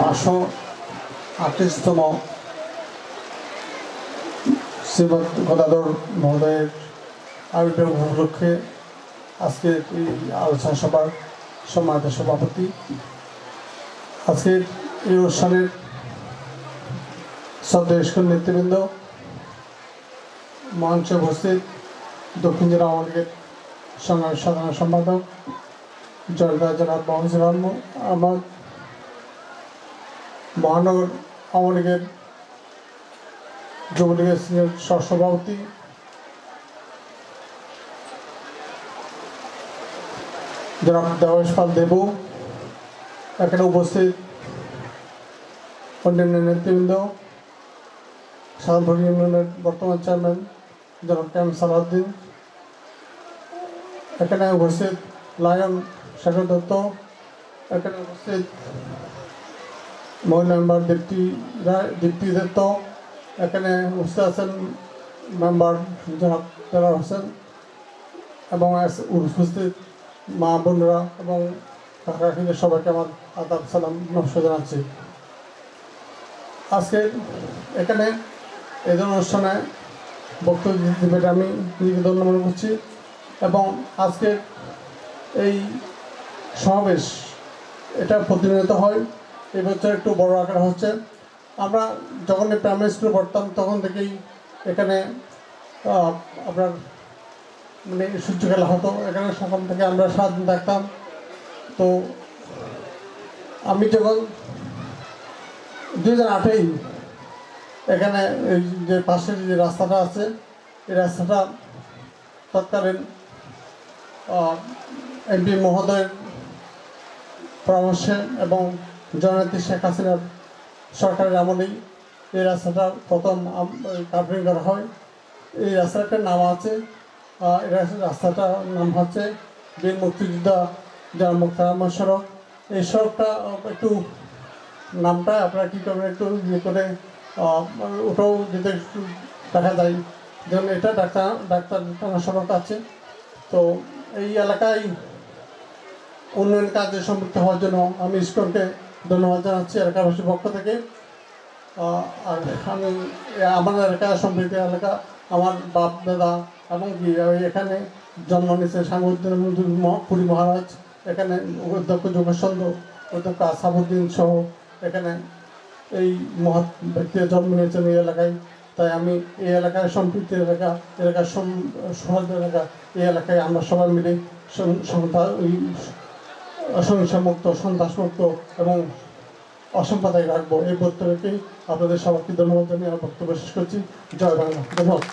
পাঁচশো আটত্রিশতম শ্রীমৎ গদাধর মহোদয়ের আবির্ভাব উপলক্ষে আজকের এই আলোচনা সভার সম্মানিত সভাপতি। আজকের এই অনুষ্ঠানের সদস্য নেতৃবৃন্দ মঞ্চে উপস্থিত দক্ষিণ জেলা আওয়ামী লীগের সংগ্রামী সাধারণ সম্পাদক জয়দা জনাব মহাজির আহমদ মহানগর আওয়ামী লীগের যুবলীগের সিনিয়র সহসভাপতি। জনাব দেবেশ পাল দেবু, এখানে উপস্থিত অন্যান্য নেতৃবৃন্দ, সাধারণ ইউনিয়নের বর্তমান চেয়ারম্যান জনাব ক্যাম সালাউদ্দিন, এখানে উপস্থিত লায়ন শেখর দত্ত, এখানে উপস্থিত মহিলা মেম্বার রায় দীপ্তি দত্ত, এখানে উপস্থিত আছেন মেম্বার জনাব হোসেন এবং উপস্থিত মা বোনরা এবং কাকাকিদের সবাইকে আমার আদাব সালাম, নমস্কার জানাচ্ছি। আজকে এখানে ধরনের অনুষ্ঠানে বক্তব্য দিতে আমি নিজেকে ধন্য মনে করছি এবং আজকে এই সমাবেশ এটা প্রতিনিয়ত হয়। এই বছর একটু বড় আকার হচ্ছে। আমরা যখন প্রাইমারি স্কুলে পড়তাম, তখন থেকেই এখানে আপনার মানে সূর্য খেলা হতো। এখানে সকাল থেকে আমরা সারাদিন থাকতাম। তো আমি যখন দুই হাজার আটেই এখানে এই যে পাশের যে রাস্তাটা আছে, এই রাস্তাটা তৎকালীন এমপি মহোদয়ের পরামর্শে এবং জননেত্রী শেখ হাসিনার সরকারের আমলেই এই রাস্তাটা প্রথম কার্পিং করা হয়। এই রাস্তাটার নাম আছে এই রাস্তা- রাস্তাটার নাম হচ্ছে বীর মুক্তিযোদ্ধা যার মুক্তারাম সড়ক। এই সড়কটা একটু নামটা আপনারা কী করবেন একটু ইয়ে করে ওটাও যেতে দেখা যায়। যেমন এটা ডাক্তার ডাক্তার সড়ক আছে। তো এই এলাকায় উন্নয়ন কাজে সম্পৃক্ত হওয়ার জন্য আমি ইস্কনকে ধন্যবাদ জানাচ্ছি এলাকাবাসীর পক্ষ থেকে। আর আমি আমার এলাকা সম্পৃক্ত এলাকা, আমার বাপ দাদা এবং এখানে জন্ম নিয়েছে। সাংবাদিক পুরী মহারাজ, এখানে অধ্যক্ষ যোগেশচন্দ্র অধ্যক্ষ আসাবুদ্দিন সহ এখানে এই মহৎ ব্যক্তিরা জন্ম নিয়েছেন এই এলাকায়। তাই আমি এই এলাকায় সম্পৃক্ত এলাকা, এলাকার সমাজ এলাকা, এই এলাকায় আমরা সবাই মিলে অসহিংসামুক্ত সন্ত্রাসমুক্ত এবং অসাম্প্রদায়িক রাখব। এই বক্তব্যকেই আপনাদের সবাইকে ধন্যবাদ জানিয়ে আমার বক্তব্য শেষ করছি। জয় বাংলা। ধন্যবাদ।